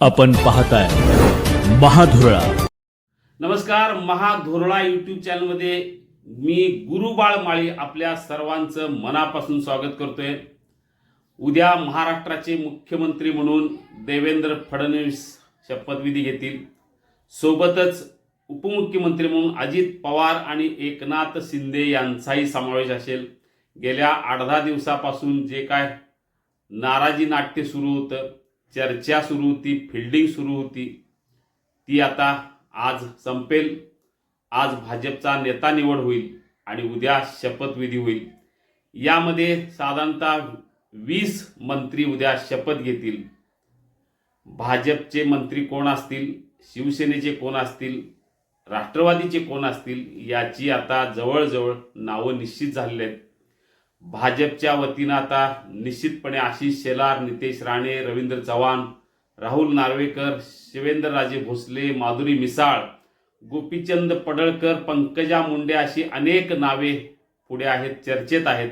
आपण पाहताय महाधुरळा. नमस्कार महाधोरळा यूट्यूब चॅनलमध्ये मी गुरुबाळ माळी आपल्या सर्वांचं मनापासून स्वागत करतोय. उद्या महाराष्ट्राचे मुख्यमंत्री म्हणून देवेंद्र फडणवीस शपथविधी घेतील. सोबतच उपमुख्यमंत्री म्हणून अजित पवार आणि एकनाथ शिंदे यांचाही समावेश असेल. गेल्या आठ दहा दिवसापासून जे काय नाराजी नाट्य सुरू होतं चर्चा सुरू होती फिल्डिंग सुरू होती. ती आता आज संपेल. आज भाजपचा नेता निवड होईल आणि उद्या शपथविधी होईल. यामध्ये साधारणतः वीस मंत्री उद्या शपथ घेतील. भाजपचे मंत्री कोण असतील? शिवसेनेचे कोण असतील? राष्ट्रवादीचे कोण असतील? याची आता जवळजवळ नावं निश्चित झालेली आहेत. भाजपच्या वतीनं आता निश्चितपणे आशिष शेलार नितेश राणे रवींद्र चव्हाण राहुल नार्वेकर शिवेंद्रराजे भोसले माधुरी मिसाळ गोपीचंद पडळकर पंकजा मुंडे अशी अनेक नावे पुढे आहेत चर्चेत आहेत.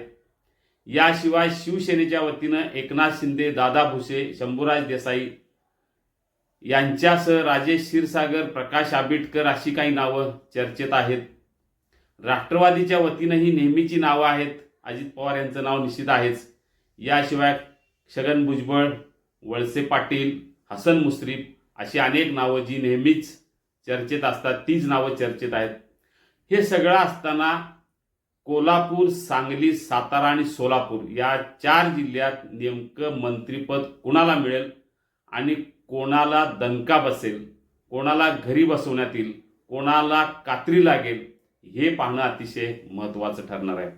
याशिवाय शिवसेनेच्या वतीनं एकनाथ शिंदे दादा भुसे शंभूराज देसाई यांच्यासह राजेश क्षीरसागर प्रकाश आंबेडकर अशी काही नावं चर्चेत आहेत. राष्ट्रवादीच्या वतीनंही नेहमीची नावं आहेत. अजित पवार यांचं नाव निश्चित आहेच. याशिवाय छगन भुजबळ वळसे पाटील हसन मुश्रीफ अशी अनेक नावं जी नेहमीच चर्चेत असतात तीच नावं चर्चेत आहेत. हे सगळं असताना कोल्हापूर सांगली सातारा आणि सोलापूर या चार जिल्ह्यात नेमकं मंत्रीपद कुणाला मिळेल आणि कोणाला दणका बसेल कोणाला घरी बसवण्यात येईल कोणाला कात्री लागेल हे पाहणं अतिशय महत्त्वाचं ठरणार आहे.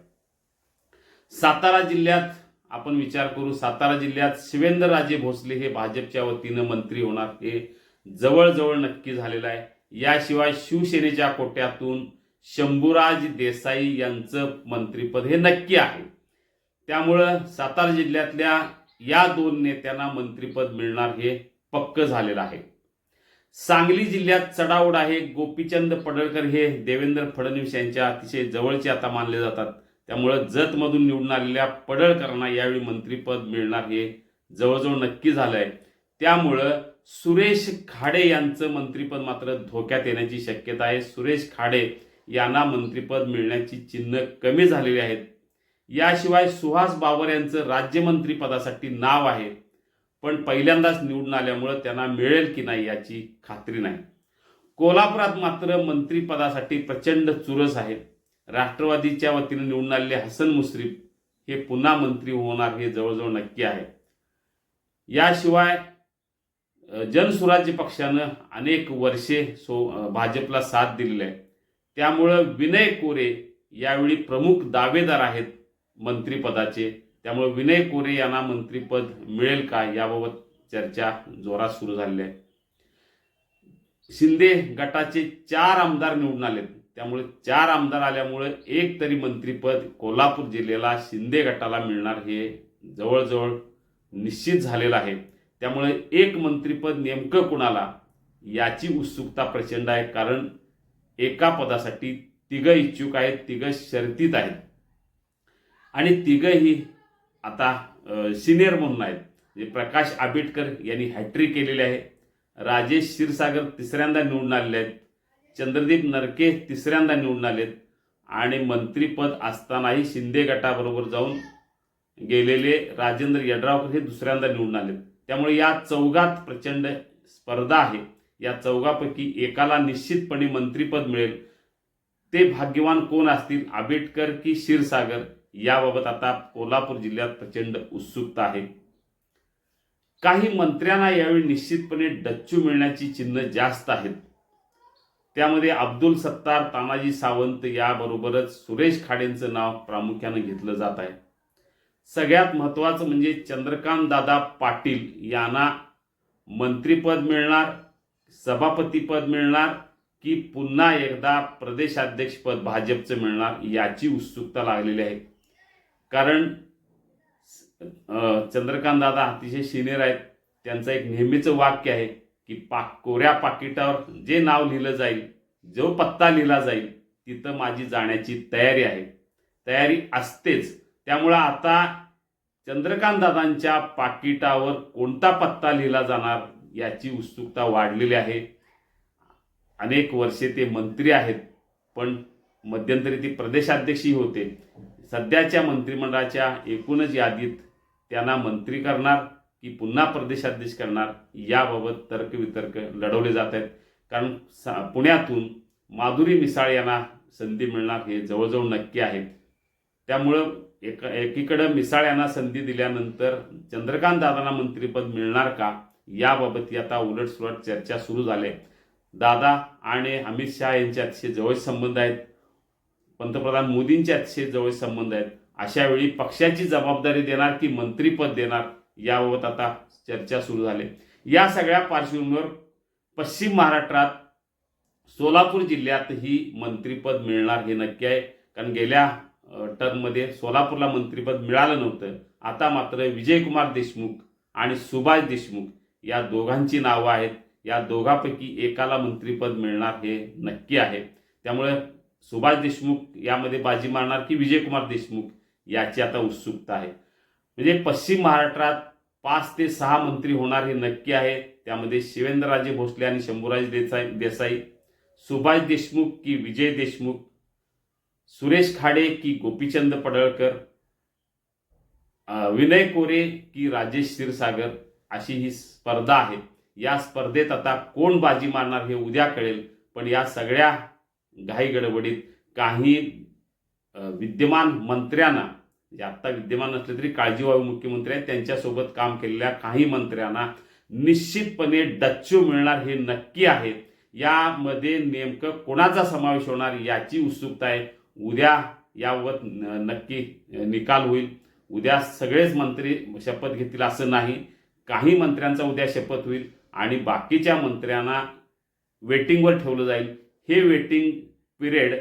सातारा जिल्ह्यात आपण विचार करू सातारा जिल्ह्यात शिवेंद्रराजे भोसले हे भाजपच्या वतीनं मंत्री होणार. हे जवळजवळ नक्की झालेलं आहे. याशिवाय शिवसेनेच्या कोट्यातून शंभूराज देसाई यांचं मंत्रीपद हे नक्की आहे. त्यामुळं सातारा जिल्ह्यातल्या या दोन नेत्यांना मंत्रीपद मिळणार हे पक्क झालेलं आहे. सांगली जिल्ह्यात चढाओढ आहे. गोपीचंद पडळकर हे देवेंद्र फडणवीस यांच्या अतिशय जवळचे आता मानले जातात. त्यामुळं जतमधून निवडून आलेल्या पडळकरांना यावेळी मंत्रिपद मिळणार हे जवळजवळ नक्की झालं आहे त्यामुळं सुरेश खाडे यांचं मंत्रिपद मात्र धोक्यात येण्याची शक्यता आहे. सुरेश खाडे यांना मंत्रिपद मिळण्याची चिन्ह कमी झालेली आहेत. याशिवाय सुहास बाबर यांचं राज्यमंत्रीपदासाठी नाव आहे. पण पहिल्यांदाच निवडून आल्यामुळं त्यांना मिळेल की नाही याची खात्री नाही. कोल्हापुरात मात्र मंत्रिपदासाठी प्रचंड चुरस आहे. राष्ट्रवादीच्या वतीने निवडून आलेले हसन मुश्रीफ हे पुन्हा मंत्री होणार हे जवळजवळ नक्की आहे. याशिवाय जनसुराज्य पक्षानं अनेक वर्षे सो भाजपला साथ दिलेली आहे. त्यामुळं विनय कोरे यावेळी प्रमुख दावेदार आहेत मंत्रिपदाचे. त्यामुळे विनय कोरे यांना मंत्रिपद मिळेल का याबाबत चर्चा जोरात सुरू झालेली आहे. शिंदे गटाचे चार आमदार निवडून आलेत. त्यामुळे चार आमदार आल्यामुळे एक तरी मंत्रीपद कोल्हापूर जिल्ह्याला शिंदे गटाला मिळणार हे जवळजवळ निश्चित झालेलं आहे. त्यामुळे एक मंत्रीपद नेमकं कुणाला याची उत्सुकता प्रचंड आहे कारण एका पदासाठी तिघं इच्छुक आहेत तिघं शर्तीत आहेत. आणि तिघंही आता सिनियर म्हणून आहेत. म्हणजे प्रकाश आंबेडकर यांनी हॅट्रिक केलेली आहे. राजेश क्षीरसागर तिसऱ्यांदा निवडून आलेले आहेत. चंद्रदीप नरके तिसऱ्यांदा निवडून आलेत आणि मंत्रीपद असतानाही शिंदे गटाबरोबर जाऊन गेलेले राजेंद्र यड्रावकर हे दुसऱ्यांदा निवडून आलेत. त्यामुळे या चौघात प्रचंड स्पर्धा आहे. या चौघापैकी एकाला निश्चितपणे मंत्रीपद मिळेल. ते भाग्यवान कोण असतील? आंबेडकर की क्षीरसागर? याबाबत आता कोल्हापूर जिल्ह्यात प्रचंड उत्सुकता आहे. काही मंत्र्यांना यावेळी निश्चितपणे डच्चू मिळण्याची चिन्ह जास्त आहेत. त्यामध्ये अब्दुल सत्तार तानाजी सावंत याबरोबरच सुरेश खाडेंचं नाव प्रामुख्यानं घेतलं जात आहे. सगळ्यात महत्त्वाचं म्हणजे चंद्रकांत दादा पाटील यांना मंत्रिपद मिळणार सभापतीपद मिळणार की पुन्हा एकदा प्रदेशाध्यक्षपद भाजपचं मिळणार याची उत्सुकता लागलेली आहे. कारण चंद्रकांत दादा अतिशय सिनियर आहेत. त्यांचं एक नेहमीचं वाक्य आहे की पाक कोऱ्या पाकिटावर जे नाव लिहिलं जाईल जो पत्ता लिहिला जाईल तिथं माझी जाण्याची तयारी आहे. तयारी असतेच. त्यामुळं आता चंद्रकांत दादांच्या पाकिटावर कोणता पत्ता लिहिला जाणार याची उत्सुकता वाढलेली आहे. अनेक वर्षे ते मंत्री आहेत पण मध्यंतरी ते प्रदेशाध्यक्षही होते. सध्याच्या मंत्रिमंडळाच्या एकूणच यादीत त्यांना मंत्री करणार की पुन्हा प्रदेशाध्यक्ष करणार याबाबत तर्कवितर्क लढवले जात आहेत. कारण सा पुण्यातून माधुरी मिसाळ यांना संधी मिळणार हे जवळजवळ नक्की आहे. त्यामुळं एक एकीकडं मिसाळ यांना संधी दिल्यानंतर चंद्रकांत दादांना मंत्रिपद मिळणार का? याबाबत आता उलटसुलट चर्चा सुरू झाले. दादा आणि अमित शहा यांचे अतिशय जवळ संबंध आहेत. पंतप्रधान मोदींचे अतिशय जवळ संबंध आहेत. अशा वेळी पक्षाची जबाबदारी देणार की मंत्रीपद देणार? याबाबत आता चर्चा सुरू झाली. या सगळ्या पार्श्वभूमीवर पश्चिम महाराष्ट्रात सोलापूर जिल्ह्यातही मंत्रीपद मिळणार हे नक्की आहे. कारण गेल्या टर्ममध्ये सोलापूरला मंत्रीपद मिळालं नव्हतं. आता मात्र विजयकुमार देशमुख आणि सुभाष देशमुख या दोघांची नावं आहेत. या दोघांपैकी एकाला मंत्रीपद मिळणार हे नक्की आहे. त्यामुळे सुभाष देशमुख यामध्ये बाजी मारणार की विजयकुमार देशमुख याची आता उत्सुकता आहे. म्हणजे पश्चिम महाराष्ट्रात पाच ते सहा मंत्री होणार हे नक्की आहे. त्यामध्ये शिवेंद्रराजे भोसले आणि शंभूराज देसाई देसाई सुभाष देशमुख की विजय देशमुख सुरेश खाडे की गोपीचंद पडळकर विनय कोरे की राजेश क्षीरसागर अशी ही स्पर्धा आहे या स्पर्धेत आता कोण बाजी मारणार हे उद्या कळेल पण या सगळ्या घाई गडबडीत काही विद्यमान मंत्र्यांना जे आत्ता विद्यमान नसले तरी काळजीवाहू मुख्यमंत्री आहेत. त्यांच्यासोबत काम केलेल्या काही मंत्र्यांना निश्चितपणे डच्चू मिळणार हे नक्की आहे. यामध्ये नेमकं कोणाचा समावेश होणार याची उत्सुकता आहे. उद्या याबाबत नक्की निकाल होईल. उद्या सगळेच मंत्री शपथ घेतील असं नाही. काही मंत्र्यांचा उद्या शपथ होईल आणि बाकीच्या मंत्र्यांना वेटिंगवर ठेवलं जाईल. हे वेटिंग पिरियड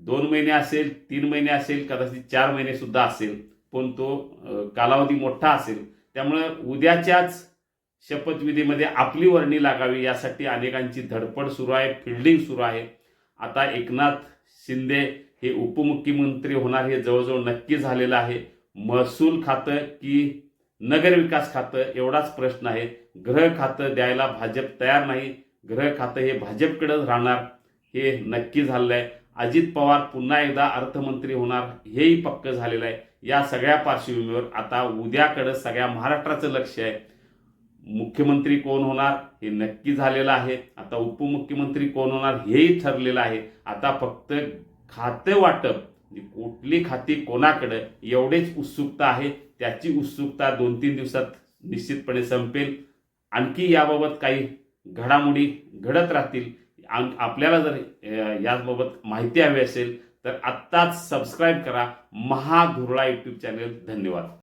दोन महिने असेल तीन महिने असेल कदाचित चार महिनेसुद्धा असेल पण तो कालावधी मोठा असेल. त्यामुळं उद्याच्याच शपथविधीमध्ये आपली वर्णी लागावी यासाठी अनेकांची धडपड सुरू आहे फिल्डिंग सुरू आहे. आता एकनाथ शिंदे हे उपमुख्यमंत्री होणार हे जवळजवळ नक्की झालेलं आहे. महसूल खातं की नगरविकास खातं एवढाच प्रश्न आहे. ग्रह खातं द्यायला भाजप तयार नाही. ग्रह खातं हे भाजपकडेच राहणार हे नक्की झालेलं आहे अजित पवार पुन्हा एकदा अर्थमंत्री होणार हेही पक्क झालेलं आहे. या सगळ्या पार्श्वभूमीवर आता उद्याकडं सगळ्या महाराष्ट्राचं लक्ष आहे. मुख्यमंत्री कोण होणार हे नक्की झालेलं आहे. आता उपमुख्यमंत्री कोण होणार हेही ठरलेलं आहे. आता फक्त खाते वाटप म्हणजे कुठली खाती कोणाकडे एवढेच उत्सुकता आहे. त्याची उत्सुकता दोन तीन दिवसात निश्चितपणे संपेल. आणखी याबाबत काही घडामोडी घडत राहतील आम- आपल्याला जर याचबाबत माहिती हवी असेल तर आत्ताच सबस्क्राईब करा. महाधुरळा यूट्यूब चॅनल धन्यवाद.